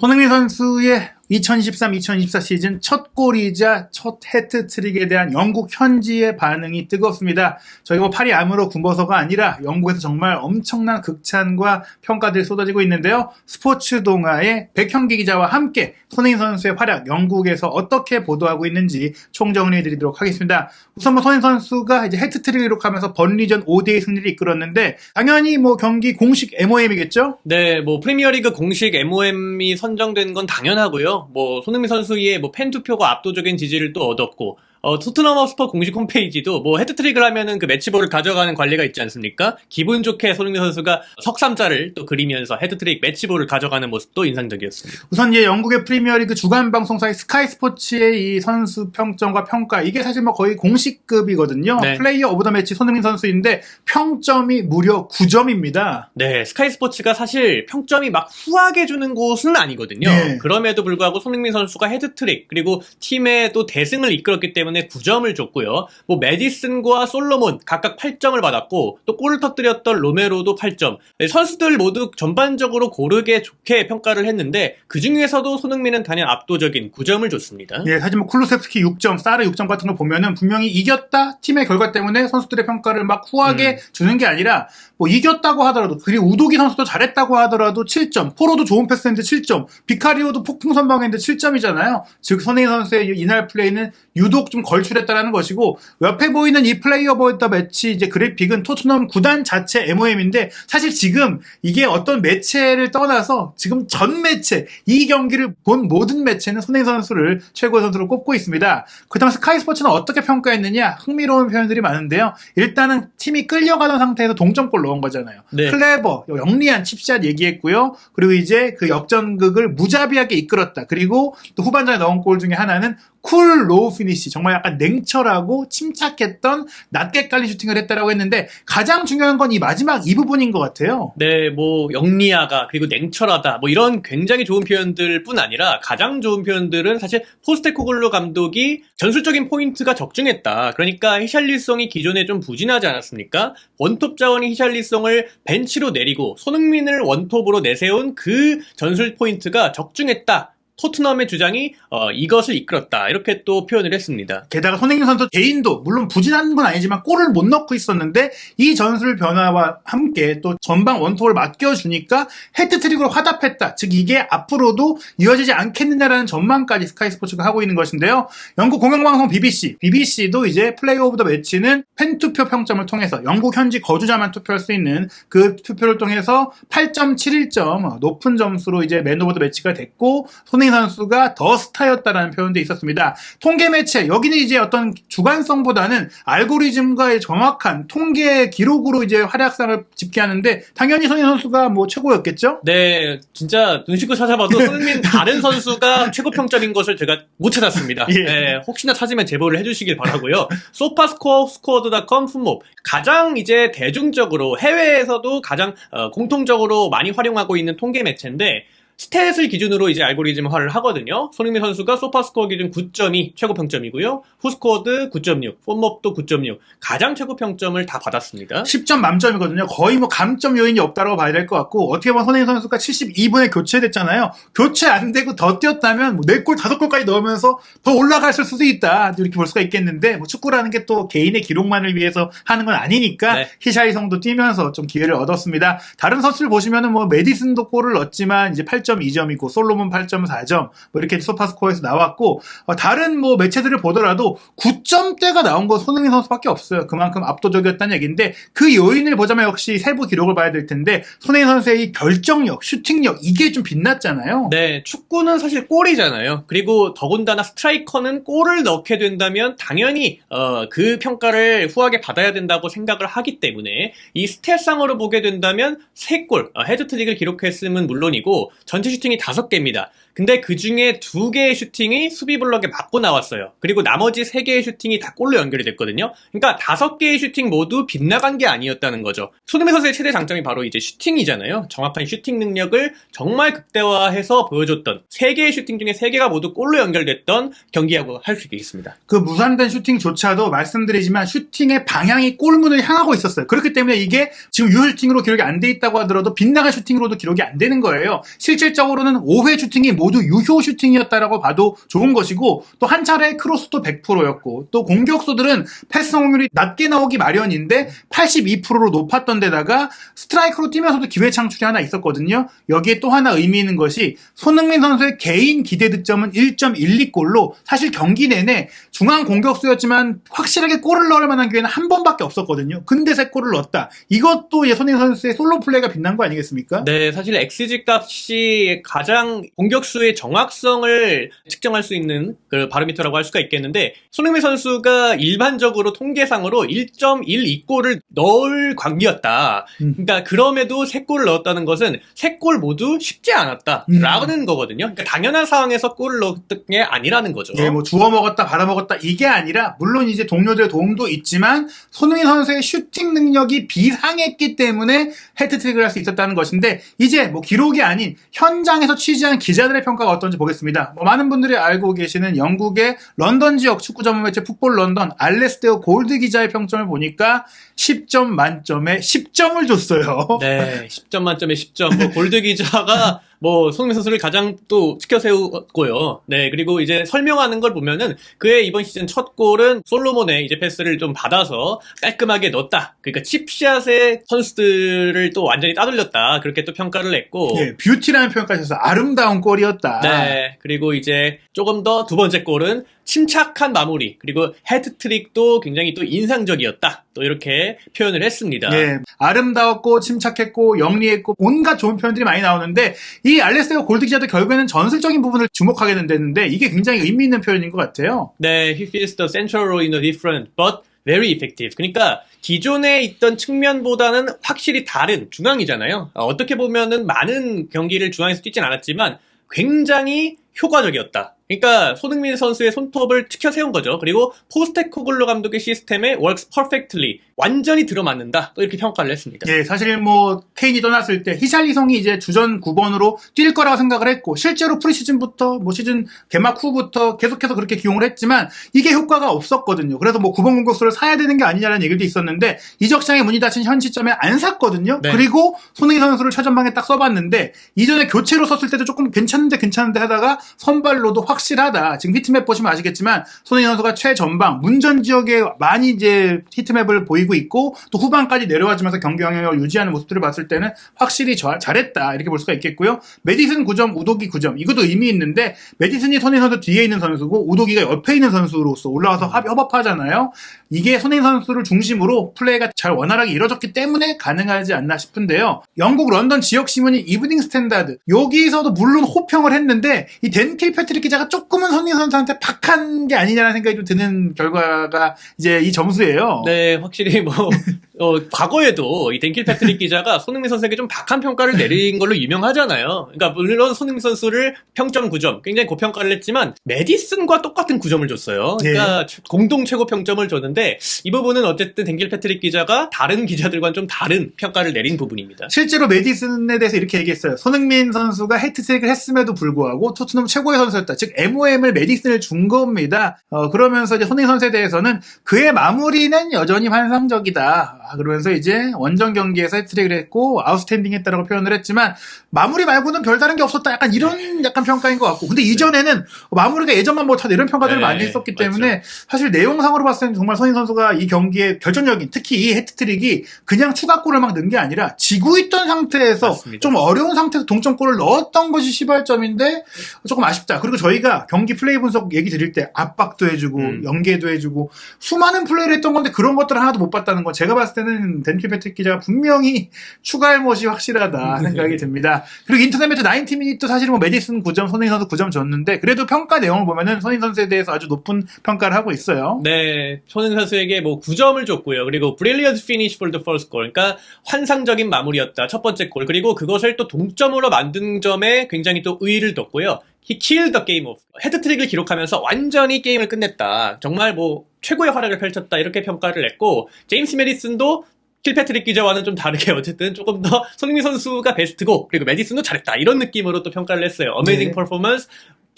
손흥민 선수의 2023-2024 시즌 첫 골이자 첫 해트트릭에 대한 영국 현지의 반응이 뜨겁습니다. 저희가 뭐 팔이 암으로 굶어서가 아니라 영국에서 정말 엄청난 극찬과 평가들이 쏟아지고 있는데요. 스포츠 동아의 백형기 기자와 함께 손흥민 선수의 활약 영국에서 어떻게 보도하고 있는지 총정리해 드리도록 하겠습니다. 우선 뭐 손흥민 선수가 이제 해트트릭을 기록하면서 번리전 5대2 승리를 이끌었는데 당연히 뭐 경기 공식 MOM이겠죠? 네, 뭐 프리미어리그 공식 MOM이 선정된 건 당연하고요. 뭐 손흥민 선수의 뭐 팬 투표가 압도적인 지지를 또 얻었고 어, 토트넘 허스퍼 공식 홈페이지도 뭐 헤드트릭을 하면은 그 매치볼을 가져가는 관리가 있지 않습니까? 기분 좋게 손흥민 선수가 석삼자를 또 그리면서 헤드트릭 매치볼을 가져가는 모습도 인상적이었습니다. 우선 이제 영국의 프리미어리그 주간 방송사의 스카이 스포츠의 이 선수 평점과 평가 이게 사실 뭐 거의 공식급이거든요. 네. 플레이어 오브 더 매치 손흥민 선수인데 평점이 무려 9점입니다. 네, 스카이 스포츠가 사실 평점이 막 후하게 주는 곳은 아니거든요. 네. 그럼에도 불구하고 손흥민 선수가 헤드트릭 그리고 팀의 또 대승을 이끌었기 때문에 9점을 줬고요. 뭐 메디슨과 솔로몬 각각 8점을 받았고 또 골을 터뜨렸던 로메로도 8점. 네, 선수들 모두 전반적으로 고르게 좋게 평가를 했는데 그 중에서도 손흥민은 단연 압도적인 9점을 줬습니다. 예, 사실 뭐 쿨루셉스키 6점, 사르 6점 같은 걸 보면은 분명히 이겼다 팀의 결과 때문에 선수들의 평가를 막 후하게 음. 주는 게 아니라 뭐 이겼다고 하더라도 그리고 우도기 선수도 잘했다고 하더라도 7점, 포로도 좋은 패스했는데 7점, 비카리오도 폭풍 선방했는데 7점이잖아요. 즉 손흥민 선수의 이날 플레이는 유독 좀 걸출했다라는 것이고 옆에 보이는 이 플레이어 보였다 매치 이제 그래픽은 토트넘 구단 자체 MOM인데 사실 지금 이게 어떤 매체를 떠나서 지금 전 매체 이 경기를 본 모든 매체는 손흥민 선수를 최고의 선수로 꼽고 있습니다. 그다음 스카이 스포츠는 어떻게 평가했느냐 흥미로운 표현들이 많은데요. 일단은 팀이 끌려가던 상태에서 동점골 넣은 거잖아요. 네. 클레버, 영리한 칩샷 얘기했고요. 그리고 이제 그 역전극을 무자비하게 이끌었다. 그리고 또 후반전에 넣은 골 중에 하나는 쿨 로우 피니시 정말 약간 냉철하고 침착했던 낮게 깔린 슈팅을 했다라고 했는데 가장 중요한 건 이 마지막 이 부분인 것 같아요. 네, 뭐 영리하다 그리고 냉철하다 뭐 이런 굉장히 좋은 표현들 뿐 아니라 가장 좋은 표현들은 사실 포스테코글루 감독이 전술적인 포인트가 적중했다. 그러니까 히샬리송이 기존에 좀 부진하지 않았습니까? 원톱 자원인 히샬리송을 벤치로 내리고 손흥민을 원톱으로 내세운 그 전술 포인트가 적중했다. 토트넘의 주장이 어, 이것을 이끌었다. 이렇게 또 표현을 했습니다. 게다가 손흥민 선수 개인도 물론 부진한 건 아니지만 골을 못 넣고 있었는데 이 전술 변화와 함께 또 전방 원톱을 맡겨주니까 헤드트릭으로 화답했다. 즉 이게 앞으로도 이어지지 않겠느냐라는 전망까지 스카이 스포츠가 하고 있는 것인데요. 영국 공영방송 BBC, BBC도 이제 플레이 오브 더 매치는 팬 투표 평점을 통해서 영국 현지 거주자만 투표할 수 있는 그 투표를 통해서 8.71점 높은 점수로 이제 맨 오브 더 매치가 됐고 손흥민 선수가 더 스타였다라는 표현도 있었습니다. 통계 매체 여기는 이제 어떤 주관성보다는 알고리즘과의 정확한 통계 기록으로 이제 활약상을 집계하는데 당연히 손흥민 선수가 뭐 최고였겠죠? 네, 진짜 눈 씻고 찾아봐도 손흥민 다른 선수가 최고 평점인 것을 제가 못 찾았습니다. 예. 네, 혹시나 찾으면 제보를 해주시길 바라고요. 소파스코어 스코어드닷컴 품목 가장 이제 대중적으로 해외에서도 가장 어, 공통적으로 많이 활용하고 있는 통계 매체인데 스탯을 기준으로 이제 알고리즘화를 하거든요. 손흥민 선수가 소파스코어 기준 9점이 최고 평점이고요. 후스코어드 9.6, 폼업도 9.6 가장 최고 평점을 다 받았습니다. 10점 만점이거든요. 거의 뭐 감점 요인이 없다고 봐야 될 것 같고 어떻게 보면 손흥민 선수가 72분에 교체됐잖아요. 교체 안 되고 더 뛰었다면 뭐 4골, 5골까지 넣으면서 더 올라갔을 수도 있다. 이렇게 볼 수가 있겠는데 뭐 축구라는 게 또 개인의 기록만을 위해서 하는 건 아니니까 네. 히샤이성도 뛰면서 좀 기회를 얻었습니다. 다른 선수를 보시면은 뭐 메디슨도 골을 넣었지만 이제 8.2점이고 솔로몬 8.4점 뭐 이렇게 소파스코어에서 나왔고 어, 다른 뭐 매체들을 보더라도 9점대가 나온 건 손흥민 선수밖에 없어요. 그만큼 압도적이었다는 얘기인데 그 요인을 보자면 역시 세부 기록을 봐야 될 텐데 손흥민 선수의 이 결정력, 슈팅력 이게 좀 빛났잖아요. 네, 축구는 사실 골이잖아요. 그리고 더군다나 스트라이커는 골을 넣게 된다면 당연히 어, 그 평가를 후하게 받아야 된다고 생각을 하기 때문에 이 스탯상으로 보게 된다면 3골, 어, 헤드트릭을 기록했음은 물론이고 전체 슈팅이 5개입니다. 근데 그 중에 두 개의 슈팅이 수비 블럭에 맞고 나왔어요. 그리고 나머지 세 개의 슈팅이 다 골로 연결이 됐거든요. 그러니까 다섯 개의 슈팅 모두 빗나간 게 아니었다는 거죠. 손흥민 선수의 최대 장점이 바로 이제 슈팅이잖아요. 정확한 슈팅 능력을 정말 극대화해서 보여줬던 세 개의 슈팅 중에 세 개가 모두 골로 연결됐던 경기라고 할 수 있겠습니다. 그 무산된 슈팅조차도 말씀드리지만 슈팅의 방향이 골문을 향하고 있었어요. 그렇기 때문에 이게 지금 유효 슈팅으로 기록이 안 돼 있다고 하더라도 빗나간 슈팅으로도 기록이 안 되는 거예요. 실질적으로는 5회 슈팅이 모두 유효 슈팅이었다라고 봐도 좋은 것이고 또 한 차례 크로스도 100%였고 또 공격수들은 패스 성공률이 낮게 나오기 마련인데 82%로 높았던 데다가 스트라이크로 뛰면서도 기회 창출이 하나 있었거든요. 여기에 또 하나 의미 있는 것이 손흥민 선수의 개인 기대 득점은 1.12골로 사실 경기 내내 중앙 공격수였지만 확실하게 골을 넣을 만한 기회는 한 번밖에 없었거든요. 근데 세 골을 넣었다. 이것도 예, 손흥민 선수의 솔로 플레이가 빛난 거 아니겠습니까? 네, 사실 XG 값이 가장 공격수 의 정확성을 측정할 수 있는 그 바로미터라고 할 수가 있겠는데 손흥민 선수가 일반적으로 통계상으로 1.12골을 넣을 관계였다. 음. 그러니까 그럼에도 3골을 넣었다는 것은 3골 모두 쉽지 않았다라는 거거든요. 그러니까 당연한 상황에서 골을 넣었던 게 아니라는 거죠. 예, 뭐 주워 먹었다, 받아 먹었다 이게 아니라 물론 이제 동료들의 도움도 있지만 손흥민 선수의 슈팅 능력이 비상했기 때문에 헤트트릭을 할 수 있었다는 것인데 이제 뭐 기록이 아닌 현장에서 취재한 기자들의 평가가 어떤지 보겠습니다. 뭐 많은 분들이 알고 계시는 영국의 런던 지역 축구 전문 매체 풋볼 런던 알레스테어 골드 기자의 평점을 보니까 10점 만점에 10점을 줬어요. 네, 10점 만점에 10점. 뭐 골드 기자가 뭐 손흥민 선수를 가장 또 치켜 세웠고요. 네, 그리고 이제 설명하는 걸 보면은 그의 이번 시즌 첫 골은 솔로몬의 이제 패스를 좀 받아서 깔끔하게 넣었다. 그러니까 칩샷의 선수들을 또 완전히 따돌렸다. 그렇게 또 평가를 했고. 예, 뷰티라는 해서 아름다운 골이었다. 네, 그리고 이제 조금 더 두 번째 골은 침착한 마무리, 그리고 헤드트릭도 굉장히 또 인상적이었다. 또 이렇게 표현을 했습니다. 예, 아름다웠고 침착했고 영리했고 온갖 좋은 표현들이 많이 나오는데 이 알레스테오 골드 기자도 결국에는 전술적인 부분을 주목하게 된다는데 이게 굉장히 의미 있는 표현인 것 같아요. 네, he feels the central role in a different but very effective. 그러니까 기존에 있던 측면보다는 확실히 다른 중앙이잖아요. 어, 어떻게 보면은 많은 경기를 중앙에서 뛰진 않았지만 굉장히 효과적이었다. 그러니까 손흥민 선수의 손톱을 치켜 세운 거죠. 그리고 포스테코글로 감독의 시스템에 works perfectly 완전히 들어맞는다. 또 이렇게 평가를 했습니다. 예, 사실 뭐 케인이 떠났을 때 히샬리송이 이제 주전 9번으로 뛸 거라고 생각을 했고 실제로 프리시즌부터 뭐 시즌 개막 후부터 계속해서 그렇게 기용을 했지만 이게 효과가 없었거든요. 그래서 뭐 9번 공격수를 사야 되는 게 아니냐는 얘기도 있었는데 이적장에 문이 닫힌 현 시점에 안 샀거든요. 네. 그리고 손흥민 선수를 최전방에 딱 써봤는데 이전에 교체로 썼을 때도 조금 괜찮은데 괜찮은데 하다가 선발로도 확 실하다. 지금 히트맵 보시면 아시겠지만 손흥민 선수가 최전방 문전 지역에 많이 이제 히트맵을 보이고 있고 또 후반까지 내려와주면서 경기 영향력을 유지하는 모습들을 봤을 때는 확실히 저- 잘했다 이렇게 볼 수가 있겠고요. 메디슨 9점, 우도기 9점 이것도 의미 있는데 메디슨이 손흥민 선수 뒤에 있는 선수고 우도기가 옆에 있는 선수로서 올라와서 합, 협업하잖아요. 이게 손흥민 선수를 중심으로 플레이가 잘 원활하게 이루어졌기 때문에 가능하지 않나 싶은데요. 영국 런던 지역 신문인 이브닝 스탠다드 여기서도 물론 호평을 했는데 이 댄 킬 패트릭 기자가 조금은 손흥민 선수한테 박한 게 아니냐는 생각이 좀 드는 결과가 이제 이 점수예요. 네, 확실히 뭐, 어, 과거에도 이 덴킬 패트릭 기자가 손흥민 선수에게 좀 박한 평가를 내린 걸로 유명하잖아요. 그러니까 물론 손흥민 선수를 평점 9점, 굉장히 고평가를 했지만, 메디슨과 똑같은 9점을 줬어요. 그러니까 공동 최고 평점을 줬는데, 이 부분은 어쨌든 덴킬 패트릭 기자가 다른 기자들과는 좀 다른 평가를 내린 부분입니다. 실제로 메디슨에 대해서 이렇게 얘기했어요. 손흥민 선수가 헤트트릭을 했음에도 불구하고 토트넘 최고의 선수였다. 즉 MOM을 메디슨을 준 겁니다. 어, 그러면서 이제 손흥민 선수에 대해서는 그의 마무리는 여전히 환상적이다. 아, 그러면서 이제 원정 경기에서 헤트트릭을 했고 아웃스탠딩 했다라고 표현을 했지만 마무리 말고는 별다른 게 없었다. 약간 이런 약간 평가인 것 같고. 근데 이전에는 마무리가 예전만 못하다 이런 평가들을 네, 많이 했었기 맞죠. 때문에 사실 내용상으로 봤을 때는 정말 손흥민 선수가 이 경기에 결정적인 특히 이 헤트트릭이 그냥 추가골을 막 넣은 게 아니라 지고 있던 상태에서 맞습니다. 좀 어려운 상태에서 동점골을 넣었던 것이 시발점인데 조금 아쉽다. 그리고 저희가 경기 플레이 분석 얘기 드릴 때 압박도 해주고 음. 연계도 해주고 수많은 플레이를 했던 건데 그런 것들을 하나도 못 봤다는 건 제가 봤을 때는 덴키 패트릭 기자가 분명히 추가할 것이 확실하다 생각이 듭니다. 그리고 인터넷 매체 90미니도 사실 뭐 메디슨 9점, 손흥민 선수 9점 줬는데 그래도 평가 내용을 보면은 손흥민 선수에 대해서 아주 높은 평가를 하고 있어요. 네, 손흥민 선수에게 뭐 9점을 줬고요. 그리고 brilliant finish for the first goal. 그러니까 환상적인 마무리였다. 첫 번째 골. 그리고 그것을 또 동점으로 만든 점에 굉장히 또 의의를 뒀고요. He killed the game of 헤드트릭을 기록하면서 완전히 게임을 끝냈다. 정말 뭐 최고의 활약을 펼쳤다 이렇게 평가를 했고 제임스 메디슨도 킬패트릭 기자와는 좀 다르게 어쨌든 조금 더 손흥민 선수가 베스트고 그리고 메디슨도 잘했다 이런 느낌으로 또 평가를 했어요. Amazing 네. performance.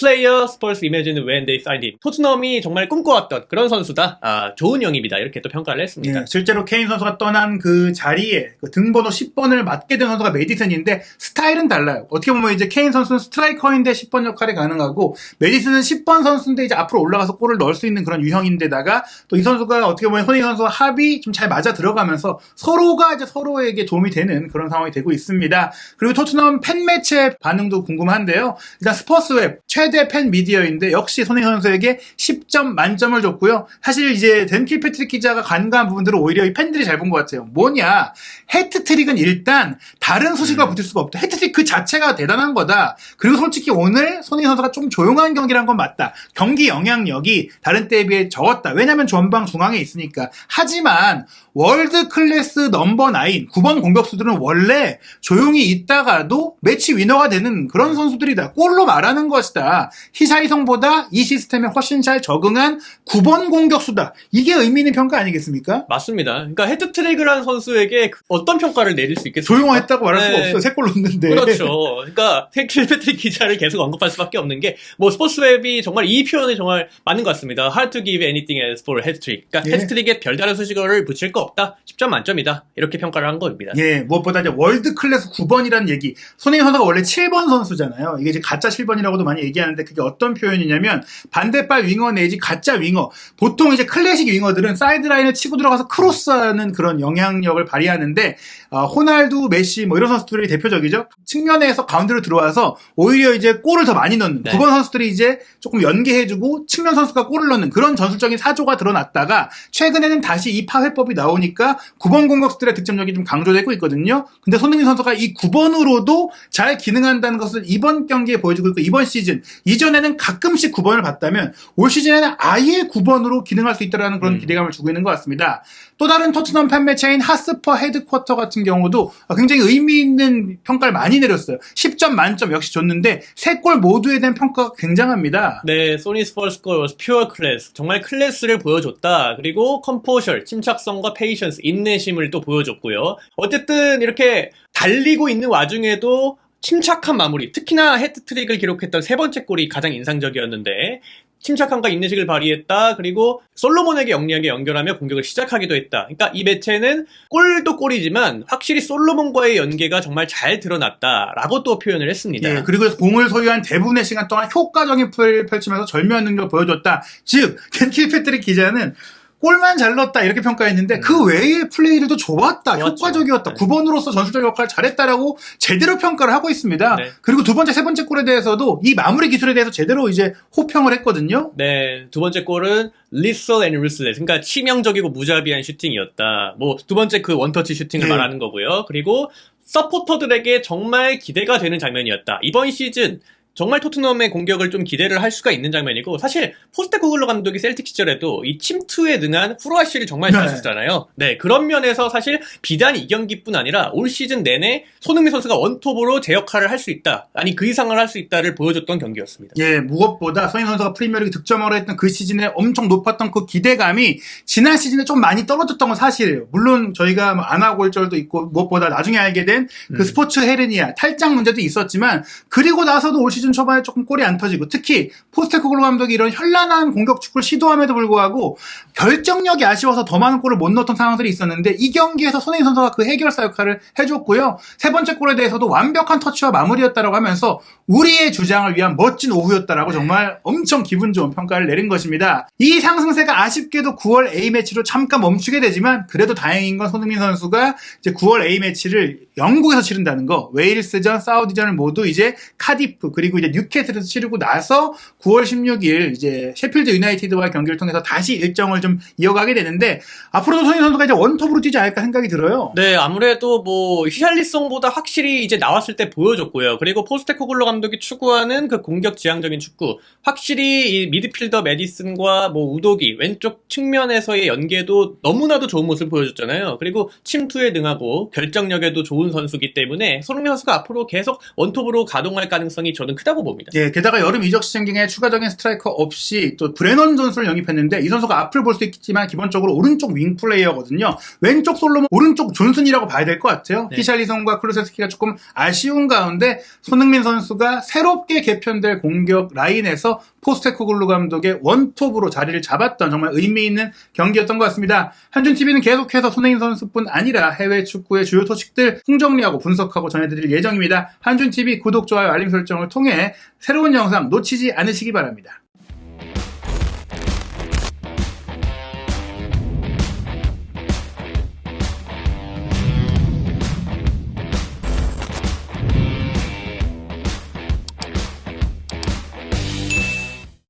Player Spurs imagine when they signed him. 토트넘이 정말 꿈꿔왔던 그런 선수다. 아, 좋은 영입이다. 이렇게 또 평가를 했습니다. 예, 실제로 케인 선수가 떠난 그 자리에 그 등번호 10번을 맡게 된 선수가 메디슨인데 스타일은 달라요. 어떻게 보면 이제 케인 선수는 스트라이커인데 10번 역할이 가능하고 메디슨은 10번 선수인데 이제 앞으로 올라가서 골을 넣을 수 있는 그런 유형인데다가 또 이 선수가 어떻게 보면 손흥민 선수와 합이 좀 잘 맞아 들어가면서 서로가 이제 서로에게 도움이 되는 그런 상황이 되고 있습니다. 그리고 토트넘 팬 매체 반응도 궁금한데요. 일단 스포츠웹 최대 팬 미디어인데 역시 손흥민 선수에게 10점 만점을 줬고요. 사실 이제 댄킬 패트릭 기자가 간과한 부분들은 오히려 이 팬들이 잘 본 것 같아요. 뭐냐? 해트트릭은 일단 다른 소식과 붙을 수가 없다. 해트트릭 그 자체가 대단한 거다. 그리고 솔직히 오늘 손흥민 선수가 좀 조용한 경기란 건 맞다. 경기 영향력이 다른 때에 비해 적었다. 왜냐면 전방 중앙에 있으니까. 하지만 월드 클래스 넘버 9, 9번 공격수들은 원래 조용히 있다가도 매치 위너가 되는 그런 선수들이다. 골로 말하는 것이다. 히사이성보다 이 시스템에 훨씬 잘 적응한 9번 공격수다. 이게 의미 있는 평가 아니겠습니까? 맞습니다. 그러니까 헤드트릭을 한 선수에게 그 어떤 평가를 내릴 수 있겠습니까? 조용했다고 말할 수가 네. 없어요. 세골 넣는데. 그렇죠. 그러니까 텍킬 패트릭 기자를 계속 언급할 수밖에 없는 게 뭐 스포츠웹이 정말 이 표현이 정말 맞는 것 같습니다. Hard to give anything else for 헤드트릭. 그러니까 예. 헤드트릭에 별다른 수식어를 붙일 거 없다. 10점 만점이다. 이렇게 평가를 한 겁니다. 예, 무엇보다 이제 월드 클래스 9번이라는 얘기. 손흥민 선수가 원래 7번 선수잖아요. 이게 이제 가짜 7번이라고도 많이 얘기 하는데 그게 어떤 표현이냐면 반대발 윙어 내지 가짜 윙어. 보통 이제 클래식 윙어들은 사이드라인을 치고 들어가서 크로스하는 그런 영향력을 발휘하는데 아, 호날두, 메시 뭐 이런 선수들이 대표적이죠. 측면에서 가운데로 들어와서 오히려 이제 골을 더 많이 넣는 네. 9번 선수들이 이제 조금 연계해주고 측면 선수가 골을 넣는 그런 전술적인 사조가 드러났다가 최근에는 다시 이 파회법이 나오니까 9번 공격수들의 득점력이 좀 강조되고 있거든요. 근데 손흥민 선수가 이 9번으로도 잘 기능한다는 것을 이번 경기에 보여주고 있고 이번 시즌 이전에는 가끔씩 9번을 봤다면 올 시즌에는 아예 9번으로 기능할 수 있다는 그런 음. 기대감을 주고 있는 것 같습니다. 또 다른 토트넘 판매차인 하스퍼 헤드쿼터 같은 경우도 굉장히 의미 있는 평가를 많이 내렸어요. 10점 만점 역시 줬는데 세 골 모두에 대한 평가가 굉장합니다. 네, 소니 스포츠골 퓨어 클래스. 정말 클래스를 보여줬다. 그리고 컴포셜, 침착성과 페이션스, 인내심을 또 보여줬고요. 어쨌든 이렇게 달리고 있는 와중에도 침착한 마무리. 특히나 헤드트릭을 기록했던 세 번째 골이 가장 인상적이었는데 침착함과 인내식을 발휘했다. 그리고 솔로몬에게 영리하게 연결하며 공격을 시작하기도 했다. 그러니까 이 매체는 골도 골이지만 확실히 솔로몬과의 연계가 정말 잘 드러났다라고 또 표현을 했습니다. 예, 그리고 공을 소유한 대부분의 시간 동안 효과적인 플레이를 펼치면서 절묘한 능력을 보여줬다. 즉, 켄 킬 패트릭 기자는 골만 잘 넣었다 이렇게 평가했는데 그 외의 플레이들도 좋았다, 음. 좋았죠. 효과적이었다, 네. 9번으로서 전술적 역할을 잘했다라고 제대로 평가를 하고 있습니다. 네. 그리고 두 번째, 세 번째 골에 대해서도 이 마무리 기술에 대해서 제대로 이제 호평을 했거든요. 네, 두 번째 골은 lethal and ruthless. 그러니까 치명적이고 무자비한 슈팅이었다. 뭐 두 번째 그 원터치 슈팅을 네. 말하는 거고요. 그리고 서포터들에게 정말 기대가 되는 장면이었다. 이번 시즌 정말 토트넘의 공격을 좀 기대를 할 수가 있는 장면이고 사실 포스테코글로 감독이 셀틱 시절에도 이 침투에 능한 후르아시를 정말 잘 네. 썼잖아요. 네 그런 면에서 사실 비단 이 경기뿐 아니라 올 시즌 내내 손흥민 선수가 원톱으로 제 역할을 할 수 있다. 아니 그 이상을 할 수 있다를 보여줬던 경기였습니다. 예, 무엇보다 손흥민 선수가 프리미어리그 득점왕을 했던 그 시즌에 엄청 높았던 그 기대감이 지난 시즌에 좀 많이 떨어졌던 건 사실이에요. 물론 저희가 뭐 안아골절도 있고 무엇보다 나중에 알게 된그 음. 스포츠 헤르니아 탈장 문제도 있었지만 그리고 나서도 올 시즌 초반에 조금 골이 안 터지고 특히 포스테코글로 감독이 이런 현란한 공격 축구를 시도함에도 불구하고 결정력이 아쉬워서 더 많은 골을 못 넣었던 상황들이 있었는데 이 경기에서 손흥민 선수가 그 해결사 역할을 해줬고요. 세 번째 골에 대해서도 완벽한 터치와 마무리였다라고 하면서 우리의 주장을 위한 멋진 오후였다라고 정말 엄청 기분 좋은 평가를 내린 것입니다. 이 상승세가 아쉽게도 9월 A매치로 잠깐 멈추게 되지만 그래도 다행인 건 손흥민 선수가 이제 9월 A매치를 영국에서 치른다는 거 웨일스전, 사우디전을 모두 이제 카디프 그리고 이제 뉴캐슬에서 치르고 나서 9월 16일 이제 셰필드 유나이티드와의 경기를 통해서 다시 일정을 좀 이어가게 되는데 앞으로도 손흥민 선수가 이제 원톱으로 뛰지 않을까 생각이 들어요. 네, 아무래도 뭐 히샬리송보다 확실히 이제 나왔을 때 보여줬고요. 그리고 포스테코글로 감독이 추구하는 그 공격 지향적인 축구, 확실히 이 미드필더 메디슨과 뭐 우도기 왼쪽 측면에서의 연계도 너무나도 좋은 모습을 보여줬잖아요. 그리고 침투에 능하고 결정력에도 좋은 선수기 때문에 손흥민 선수가 앞으로 계속 원톱으로 가동할 가능성이 저는 크다고 봅니다. 예, 게다가 여름 이적 시장 기간에 추가적인 스트라이커 없이 또 브레넌 선수를 영입했는데 이 선수가 앞을 볼 수 있겠지만 기본적으로 오른쪽 윙 플레이어거든요. 왼쪽 솔로몬, 오른쪽 존슨이라고 봐야 될 것 같아요. 네. 히샬리송과 클루세스키가 조금 아쉬운 가운데 손흥민 선수가 새롭게 개편될 공격 라인에서 포스테코글루 감독의 원톱으로 자리를 잡았던 정말 의미 있는 경기였던 것 같습니다. 한준TV는 계속해서 손흥민 선수뿐 아니라 해외 축구의 주요 소식들 풍정리하고 분석하고 전해드릴 예정입니다. 한준TV 구독, 좋아요, 알림 설정을 통해 새로운 영상 놓치지 않으시기 바랍니다.